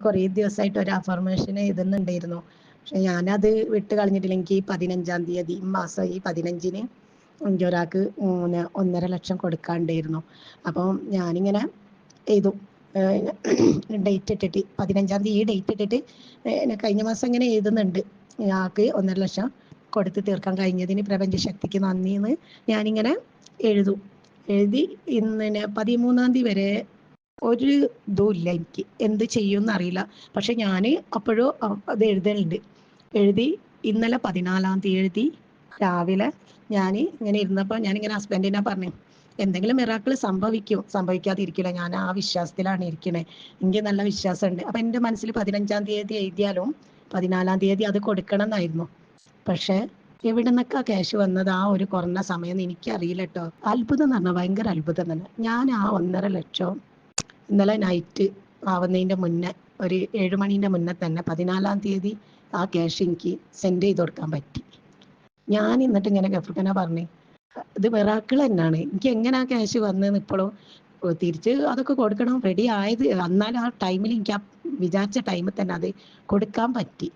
കുറേ ദിവസമായിട്ട് ഒരു അഫർമേഷൻ എഴുതുന്നുണ്ടായിരുന്നു. പക്ഷെ ഞാനത് വിട്ട് കളഞ്ഞിട്ടില്ല. എനിക്ക് ഈ പതിനഞ്ചാം തീയതി ഈ മാസം ഈ പതിനഞ്ചിന് എനിക്ക് ഒരാൾക്ക് ഒന്നര ലക്ഷം കൊടുക്കാണ്ടായിരുന്നു. അപ്പം ഞാനിങ്ങനെ എഴുതും. ഡേറ്റ് ഇട്ടിട്ട് പതിനഞ്ചാം തീയതി ഈ ഡേറ്റ് ഇട്ടിട്ട് കഴിഞ്ഞ മാസം ഇങ്ങനെ എഴുതുന്നുണ്ട്. ആൾക്ക് ഒന്നര ലക്ഷം കൊടുത്ത് തീർക്കാൻ കഴിഞ്ഞതിന് പ്രപഞ്ച ശക്തിക്ക് നന്ദി എന്ന് ഞാനിങ്ങനെ എഴുതും. എഴുതി ഇന്ന് പതിമൂന്നാം തീയതി വരെ ഒരു ഇതും ഇല്ല എനിക്ക്. എന്ത് ചെയ്യുമെന്ന് അറിയില്ല. പക്ഷെ ഞാൻ അപ്പോഴും അത് എഴുതലുണ്ട്. എഴുതി ഇന്നലെ പതിനാലാം തീയതി എഴുതി രാവിലെ ഞാൻ ഇങ്ങനെ ഇരുന്നപ്പോൾ ഞാനിങ്ങനെ ഹസ്ബൻഡിനെ പറഞ്ഞു എന്തെങ്കിലും മിറാക്കിൾ സംഭവിക്കും. സംഭവിക്കാതിരിക്കില്ല. ഞാൻ ആ വിശ്വാസത്തിലാണ് ഇരിക്കണേ. എനിക്ക് നല്ല വിശ്വാസമുണ്ട്. അപ്പം എന്റെ മനസ്സിൽ പതിനഞ്ചാം തീയതി എഴുതിയാലും പതിനാലാം തീയതി അത് കൊടുക്കണം എന്നായിരുന്നു പക്ഷേ എവിടെ നിന്നൊക്കെ ക്യാഷ് വന്നത്? ആ ഒരു കുറഞ്ഞ സമയം എനിക്കറിയില്ല കേട്ടോ. അത്ഭുതം എന്ന് പറഞ്ഞാൽ ഭയങ്കര അത്ഭുതം തന്നെ. ഞാൻ ആ ഒന്നര ലക്ഷം ഇന്നലെ നൈറ്റ് ആവുന്നതിന്റെ മുന്നേ ഒരു ഏഴ് മണീന്റെ മുന്നേ തന്നെ പതിനാലാം തീയതി ആ ക്യാഷ് എനിക്ക് സെൻഡ് ചെയ്ത് കൊടുക്കാൻ പറ്റി. ഞാൻ എന്നിട്ട് ഇങ്ങനെ ഗഫർഖാന പറഞ്ഞു ഇത് മിറാക്കിൾ തന്നെയാണ്. എനിക്ക് എങ്ങനെ ആ ക്യാഷ് വന്നതെന്ന് ഇപ്പോഴും തിരിച്ച് അതൊക്കെ കൊടുക്കണം. റെഡി ആയത് എന്നാൽ ആ ടൈമിൽ എനിക്ക് ആ വിചാരിച്ച ടൈമിൽ തന്നെ അത് കൊടുക്കാൻ പറ്റി.